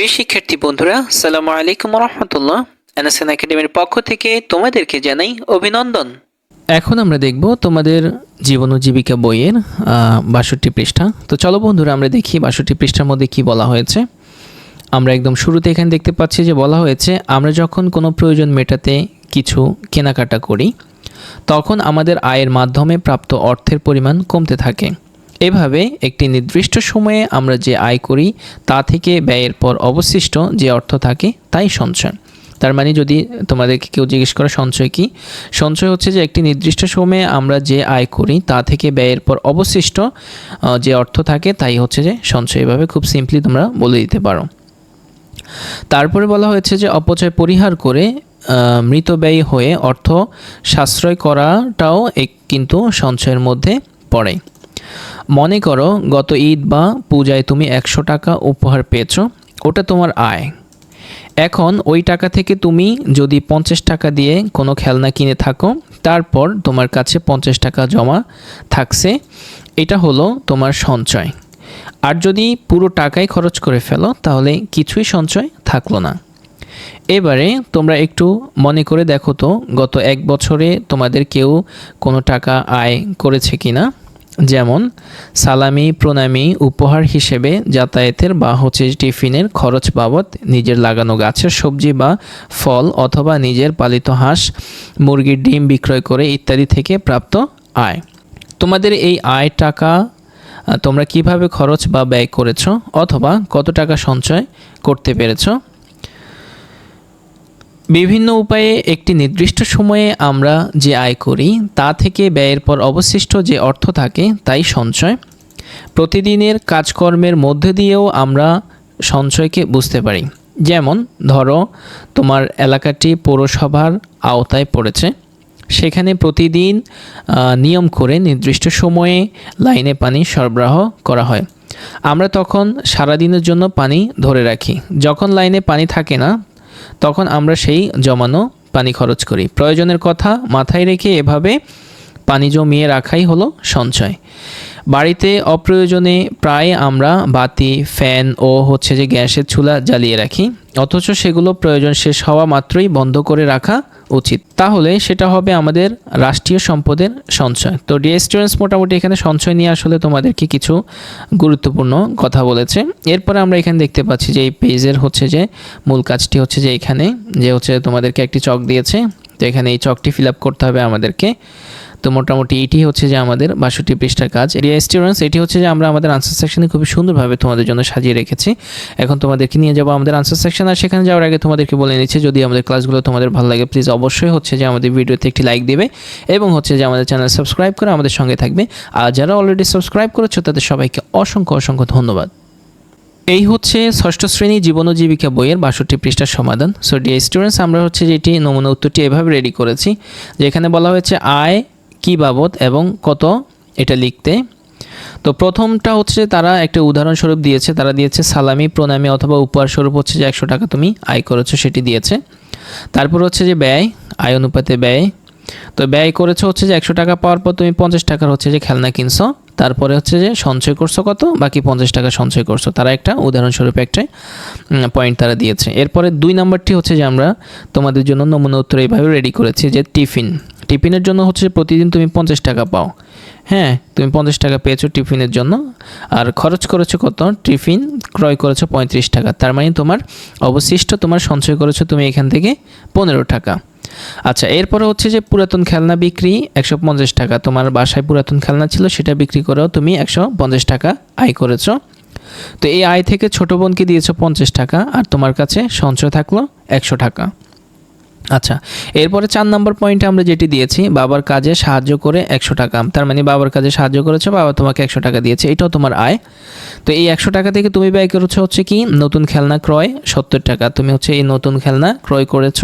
প্রিয় শিক্ষার্থী বন্ধুরা সালাম আলাইকুম রহমতুল্লাহ এনএসএন একাডেমির পক্ষ থেকে তোমাদেরকে জানাই অভিনন্দন। এখন আমরা দেখব তোমাদের জীবন ও জীবিকা বইয়ের বাষট্টি পৃষ্ঠা। তো চলো বন্ধুরা, আমরা দেখি বাষট্টি পৃষ্ঠার মধ্যে কি বলা হয়েছে। আমরা একদম শুরুতে এখানে দেখতে পাচ্ছি যে বলা হয়েছে, আমরা যখন কোনো প্রয়োজন মেটাতে কিছু কেনাকাটা করি, তখন আমাদের আয়ের মাধ্যমে প্রাপ্ত অর্থের পরিমাণ কমতে থাকে। এভাবে একটি নির্দিষ্ট সময়ে আমরা যে আয় করি তা থেকে ব্যয়ের পর অবশিষ্ট যে অর্থ থাকে তাই সঞ্চয়। তার মানে যদি তোমাদেরকে কেউ জিজ্ঞেস করে, সঞ্চয় কি? সঞ্চয় হচ্ছে যে একটি নির্দিষ্ট সময়ে আমরা যে আয় করি তা থেকে ব্যয়ের পর অবশিষ্ট যে অর্থ থাকে তাই হচ্ছে যে সঞ্চয়। এভাবে খুব সিম্পলি তোমরা বলে দিতে পারো। তারপরে বলা হয়েছে যে অপচয় পরিহার করে মৃত ব্যয়ী হয়ে অর্থ সাশ্রয় করাটাও এক কিন্তু সঞ্চয়ের মধ্যে পড়ে। মনে করো গত ঈদ বা পূজায় তুমি একশো টাকা উপহার পেয়েছ, ওটা তোমার আয়। এখন ওই টাকা থেকে তুমি যদি পঞ্চাশ টাকা দিয়ে কোনো খেলনা কিনে থাকো, তারপর তোমার কাছে পঞ্চাশ টাকা জমা থাকছে, এটা হলো তোমার সঞ্চয়। আর যদি পুরো টাকাই খরচ করে ফেলো, তাহলে কিছুই সঞ্চয় থাকল না। এবারে তোমরা একটু মনে করে দেখো তো, গত এক বছরে তোমাদের কেউ কোনো টাকা আয় করেছে কিনা? যেমন, সালামি, প্রণামী, উপহার হিসেবে যাতায়াতের বা হচ্ছে টিফিনের খরচ বাবদ নিজের লাগানো গাছের সবজি বা ফল অথবা নিজের পালিত হাঁস, মুরগির ডিম বিক্রয় করে ইত্যাদি থেকে প্রাপ্ত আয়। তোমাদের এই আয় টাকা তোমরা কীভাবে খরচ বা ব্যয় করেছ অথবা কত টাকা সঞ্চয় করতে পেরেছ বিভিন্ন উপায়ে একটি নির্দিষ্ট সময়ে আমরা যে আয় করি, তা থেকে ব্যয়ের পর অবশিষ্ট যে অর্থ থাকে, তাই সঞ্চয়। প্রতিদিনের কাজকর্মের মধ্যে দিয়েও আমরা সঞ্চয়কে বুঝতে পারি। যেমন, ধরো, তোমার এলাকাটি পৌরসভার আওতায় পড়েছে। সেখানে প্রতিদিন নিয়ম করে নির্দিষ্ট সময়ে লাইনে পানি সরবরাহ করা হয়। আমরা তখন সারাদিনের জন্য পানি ধরে রাখি। যখন লাইনে পানি থাকে না তখন আমরা সেই জমানো পানি খরচ করি। প্রয়োজনের কথা মাথায় রেখে এভাবে পানি জমিয়ে রাখাই হলো সঞ্চয়। বাড়িতে অপ্রয়োজনে প্রায় আমরা বাতি, ফ্যান ও হচ্ছে যে গ্যাসের চুলা জ্বালিয়ে রাখি। অথচ সেগুলো প্রয়োজন শেষ হওয়া মাত্রই বন্ধ করে রাখা উচিত। তাহলে সেটা হবে আমাদের রাষ্ট্রীয় সম্পদের সঞ্চয়। তো ডিএ স্টুডেন্টস মোটামুটি এখানে সঞ্চয় নিয়ে আসলে তোমাদেরকে কিছু গুরুত্বপূর্ণ কথা বলেছে। এরপরে আমরা এখানে দেখতে পাচ্ছি যে এই পেজের হচ্ছে যে মূল কাজটি হচ্ছে যে এখানে যে হচ্ছে তোমাদেরকে একটি চক দিয়েছে। তো এখানে এই চকটি ফিল করতে হবে আমাদেরকে। তো মোটামুটি এটি হচ্ছে যে আমাদের বাষট্টি পৃষ্ঠার কাজ। এরিয়া স্টুডেন্টস এটি হচ্ছে যে আমরা আমাদের আনসার সেকশনে খুবই সুন্দরভাবে তোমাদের জন্য সাজিয়ে রেখেছি। এখন তোমাদেরকে নিয়ে যাব আমাদের আনসার সেকশন আর সেখানে যাওয়ার আগে তোমাদেরকে বলে নিচ্ছি, যদি আমাদের ক্লাসগুলো তোমাদের ভালো লাগে প্লিজ অবশ্যই হচ্ছে যে আমাদের ভিডিওতে একটি লাইক দেবে, এবং হচ্ছে যে আমাদের চ্যানেল সাবস্ক্রাইব করে আমাদের সঙ্গে থাকবে। আর যারা অলরেডি সাবস্ক্রাইব করেছ, তাদের সবাইকে অসংখ্য অসংখ্য ধন্যবাদ। এই হচ্ছে ষষ্ঠ শ্রেণি জীবন ও জীবিকা বইয়ের বাষট্টি পৃষ্ঠার সমাধান। সো ডিয়ার স্টুডেন্টস আমরা হচ্ছে যেটি নমুনা উত্তরটি এভাবে রেডি করেছি, যেখানে বলা হয়েছে আয় কি বাবদ এবং কত এটা লিখতে। তো প্রথমটা হচ্ছে তারা একটা উদাহরণস্বরূপ দিয়েছে, তারা দিয়েছে সালামি, প্রণামী অথবা উপহার স্বরূপ হচ্ছে যে একশো টাকা তুমি আয় করেছ, সেটি দিয়েছে। তারপর হচ্ছে যে ব্যয়, আয় অনুপাতে ব্যয়। তো ব্যয় করেছ হচ্ছে যে একশো টাকা পাওয়ার পর তুমি পঞ্চাশ টাকার হচ্ছে যে খেলনা কিনছো, তারপরে হচ্ছে যে সঞ্চয় করছ কত, বাকি পঞ্চাশ টাকা সঞ্চয় করছ। তারা একটা উদাহরণস্বরূপ একটা পয়েন্ট তারা দিয়েছে। এরপরে দুই নাম্বারটি হচ্ছে যে আমরা তোমাদের জন্য নমুনা উত্তর এইভাবে রেডি করেছি যে টিফিন টিফিনের জন্য হচ্ছে প্রতিদিন তুমি পঞ্চাশ টাকা পাও। হ্যাঁ তুমি পঞ্চাশ টাকা পেয়েছ টিফিনের জন্য। আর খরচ করেছ কত? টিফিন ক্রয় করেছ পঁয়ত্রিশ টাকা। তার মানে তোমার অবশিষ্ট তোমার সঞ্চয় করেছ তুমি এখান থেকে পনেরো টাকা। আচ্ছা এরপরে হচ্ছে যে পুরাতন খেলনা বিক্রি একশো পঞ্চাশ টাকা। তোমার বাসায় পুরাতন খেলনা ছিল সেটা বিক্রি করেও তুমি একশো পঞ্চাশ টাকা আয় করেছ। তো এই আয় থেকে ছোট বোনকে দিয়েছ পঞ্চাশ টাকা। আর তোমার কাছে সঞ্চয় থাকল একশো টাকা। আচ্ছা এরপরে চার নম্বর পয়েন্টে আমরা যেটি দিয়েছি, বাবার কাজে সাহায্য করে একশো টাকা। তার মানে বাবার কাজে সাহায্য করেছ, বাবা তোমাকে একশো টাকা দিয়েছে, এটাও তোমার আয়। তো এই একশো টাকা থেকে তুমি ব্যয় করেছ হচ্ছে কি, নতুন খেলনা ক্রয়, সত্তর টাকা। তুমি হচ্ছে এই নতুন খেলনা ক্রয় করেছ,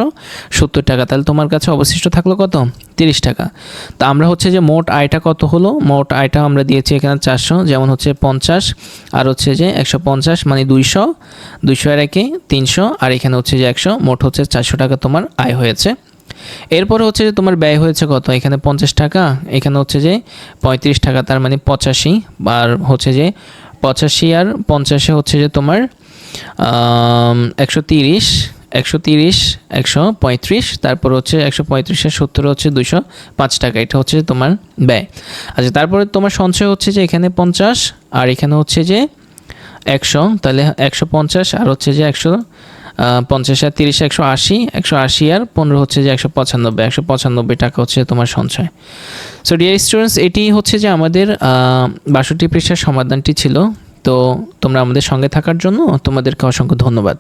সত্তর টাকা। তাহলে তোমার কাছে অবশিষ্ট থাকল কত? তিরিশ টাকা। তো আমরা হচ্ছে যে মোট আয়টা কত হলো? মোট আয়টা আমরা দিয়েছি এখানে চারশো, যেমন হচ্ছে পঞ্চাশ, আর হচ্ছে যে একশো পঞ্চাশ মানে দুইশো দুইশো আর একে তিনশো, আর এখানে হচ্ছে যে একশো, মোট হচ্ছে চারশো টাকা তোমার আয় হয়েছে। এরপরে হচ্ছে যে তোমার ব্যয় হয়েছে কত? এখানে পঞ্চাশ টাকা, এখানে হচ্ছে যে পঁয়ত্রিশ টাকা, তার মানে পঁচাশি, আর হচ্ছে যে পঁচাশি আর পঞ্চাশে হচ্ছে যে তোমার একশো তিরিশ একশো তিরিশ, একশো পঁয়ত্রিশ, তারপর হচ্ছে একশো পঁয়ত্রিশের সত্তর হচ্ছে দুশো পাঁচ টাকা। এটা হচ্ছে তোমার ব্যয়। আচ্ছা তারপরে তোমার সঞ্চয় হচ্ছে যে এখানে পঞ্চাশ, আর এখানে হচ্ছে যে একশো, তাহলে একশো পঞ্চাশ, আর হচ্ছে যে একশো পঞ্চাশ আর তিরিশ, একশো আশি একশো আশি আর পনেরো হচ্ছে যে একশো পঁচানব্বই একশো পঁচানব্বই টাকা হচ্ছে তোমার সঞ্চয়। সো ডিয়ার স্টুডেন্টস এটি হচ্ছে যে আমাদের বাষট্টি পৃষ্ঠার সমাধানটি ছিল। তো তোমরা আমাদের সঙ্গে থাকার জন্য তোমাদেরকে অসংখ্য ধন্যবাদ।